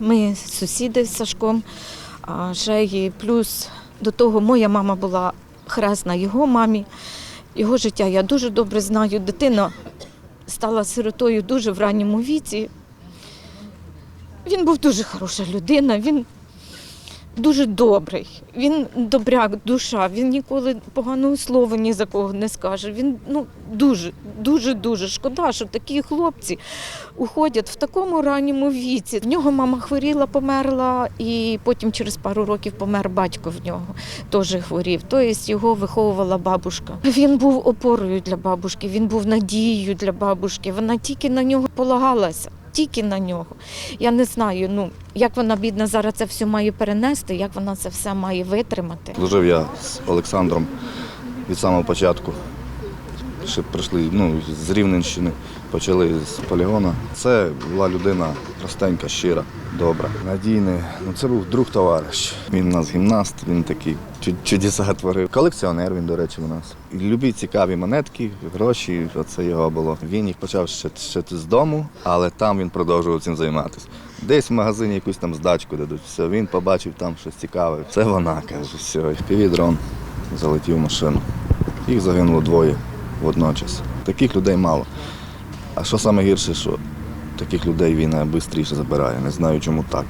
Ми сусіди з Сашком. А і плюс до того моя мама була хресна його мамі. Його життя я дуже добре знаю. Дитина стала сиротою дуже в ранньому віці. Він був дуже хороша людина, він дуже добрий, він добряк, душа, він ніколи поганого слова ні за кого не скаже. Він ну, дуже, дуже, дуже шкода, що такі хлопці уходять в такому ранньому віці. В нього мама хворіла, померла, і потім через пару років помер батько в нього, теж хворів. Тобто його виховувала бабушка. Він був опорою для бабушки, він був надією для бабушки. Вона тільки на нього полагалася. Тільки на нього. Я не знаю, ну як вона бідна зараз це все має перенести, як вона це все має витримати. Служив я з Олександром від самого початку. Ще прийшли ну, з Рівненщини, почали з полігона. Це була людина простенька, щира, добра, надійна. Ну, це був друг товариш. Він у нас гімнаст, він такий чудеса творив. Колекціонер він, до речі, у нас. І любі цікаві монетки, гроші, це його було. Він їх почав ще, ще з дому, але там він продовжував цим займатися. Десь в магазині якусь там здачку дадуть. Все, він побачив там щось цікаве. Це вона, каже, все. Півідрон залетів в машину. Їх загинуло двоє водночас. Таких людей мало. А що саме гірше, що таких людей війна швидше забирає. Не знаю, чому так.